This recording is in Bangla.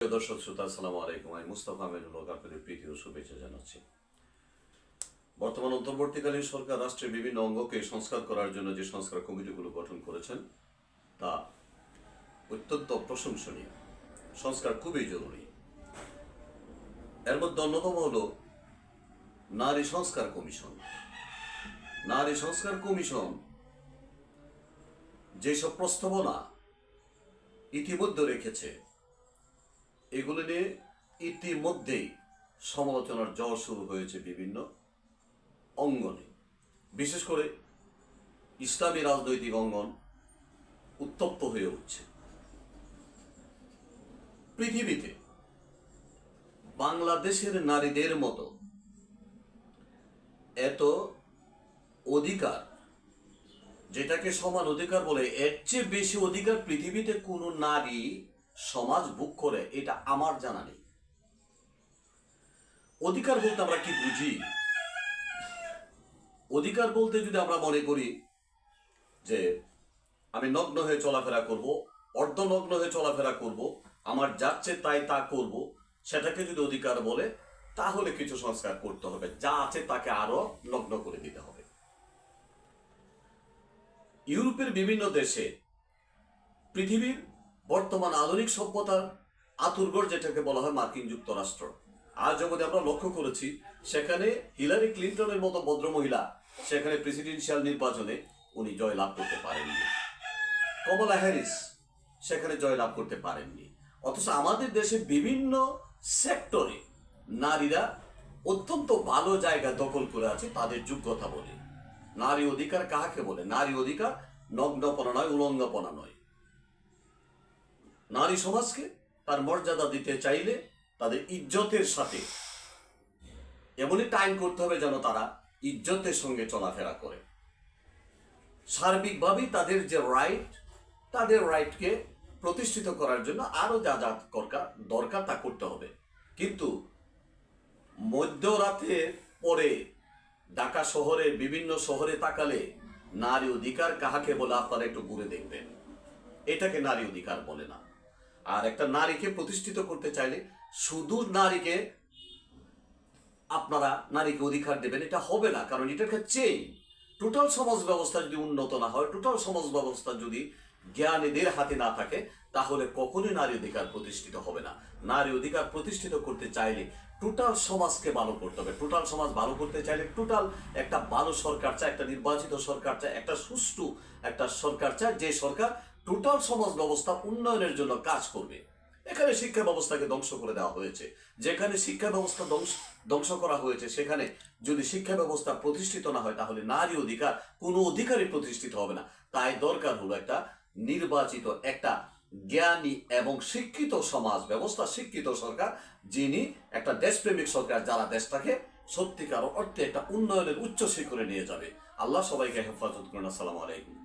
প্রিয় দর্শক, শ্রোতা আলাইকুম। আমি আপনাদের প্রীতি ও শুভেচ্ছা জানাচ্ছি। বর্তমান অন্তর্বর্তীকালীন সরকার রাষ্ট্রের বিভিন্ন অঙ্গকে সংস্কার করার জন্য যে সংস্কার কমিটিগুলো গঠন করেছেন, তা অত্যন্ত প্রশংসনীয়। সংস্কার খুবই জরুরি। এর মধ্যে অন্যতম হল নারী সংস্কার কমিশন। নারী সংস্কার কমিশন যেসব প্রস্তাবনা ইতিমধ্যে রেখেছে এগুলো নিয়ে ইতিমধ্যেই সমালোচনার জ্বর শুরু হয়েছে বিভিন্ন অঙ্গনে। বিশেষ করে ইসলামী রাজনৈতিক অঙ্গন উত্তপ্ত হয়ে উঠছে। পৃথিবীতে বাংলাদেশের নারীদের মতো এত অধিকার, যেটাকে সমান অধিকার বলে এর চেয়ে বেশি অধিকার পৃথিবীতে কোনো নারী সমাজ ভোগ করে, এটা আমার জানা নেই। অধিকার বলতে আমরা কি বুঝি? অধিকার বলতে যদি আমরা মনে করি যে আমি নগ্ন হয়ে চলাফেরা করব, অর্ধনগ্ন হয়ে চলাফেরা করব, আমার যাচ্ছে তাই তা করব, সেটাকে যদি অধিকার বলে, তাহলে কিছু সংস্কার করতে হবে। যা আছে তাকে আরও নগ্ন করে দিতে হবে। ইউরোপের বিভিন্ন দেশে পৃথিবীর বর্তমান আধুনিক সভ্যতার আতুর্গর যেটাকে বলা হয় মার্কিন যুক্তরাষ্ট্র। আজ জগতে আমরা লক্ষ্য করেছি, সেখানে হিলারি ক্লিন্টনের মতো ভদ্রমহিলা সেখানে প্রেসিডেন্সিয়াল নির্বাচনে উনি জয় লাভ করতে পারেননি। কমলা হ্যারিস সেখানে জয় লাভ করতে পারেননি। অথচ আমাদের দেশে বিভিন্ন সেক্টরে নারীরা অত্যন্ত ভালো জায়গা দখল করে আছে তাদের যোগ্যতা বলে। নারী অধিকার কাহাকে বলে? নারী অধিকার নগ্নপনা নয়, উলঙ্গপনা নয়। নারী সমাজকে তার মর্যাদা দিতে চাইলে তাদের ইজ্জতের সাথে। এমনই টাইম করতে হবে যেন তারা ইজ্জতের সঙ্গে চলাফেরা করে। সার্বিকভাবেই তাদের যে রাইট তাদের রাইটকে প্রতিষ্ঠিত করার জন্য আরও যা যা দরকার তা করতে হবে। কিন্তু মধ্যরাতে পরে ঢাকা শহরের বিভিন্ন শহরে তাকালে নারী অধিকার কাহাকে বলে আপনারা একটু ঘুরে দেখবেন। এটাকে নারী অধিকার বলে না। আর একটা নারীকে প্রতিষ্ঠিত করতে চাইলে শুধু নারীকে আপনারা নারীকে অধিকার দেবেন, এটা হবে না, কারণ এটার ক্ষেত্রে টোটাল সমাজ ব্যবস্থা যদি উন্নত না হয় টোটাল সমাজ ব্যবস্থা যদি জ্ঞানীদের হাতে না থাকে, তাহলে কখনোই নারী অধিকার প্রতিষ্ঠিত হবে না। নারী অধিকার প্রতিষ্ঠিত করতে চাইলে টোটাল সমাজকে ভালো করতে হবে। টোটাল সমাজ ভালো করতে চাইলে টোটাল একটা ভালো সরকার চায় একটা নির্বাচিত সরকার চায় একটা সুষ্ঠু একটা সরকার চায় যে সরকার টোটাল সমাজ ব্যবস্থা উন্নয়নের জন্য কাজ করবে। এখানে শিক্ষা ব্যবস্থাকে ধ্বংস করে দেওয়া হয়েছে। যেখানে শিক্ষা ব্যবস্থা ধ্বংস ধ্বংস করা হয়েছে, সেখানে যদি শিক্ষা ব্যবস্থা প্রতিষ্ঠিত না হয়, তাহলে নারী অধিকার কোনো অধিকারই প্রতিষ্ঠিত হবে না। তাই দরকার হলো একটা নির্বাচিত, একটা জ্ঞানী এবং শিক্ষিত সমাজ ব্যবস্থা, শিক্ষিত সরকার, যিনি একটা দেশপ্রেমিক সরকার, যারা দেশটাকে সত্যিকার অর্থে একটা উন্নয়নের উচ্চ শিখরে নিয়ে যাবে। আল্লাহ সবাইকে হেফাজত করুন। আসসালামু আলাইকুম।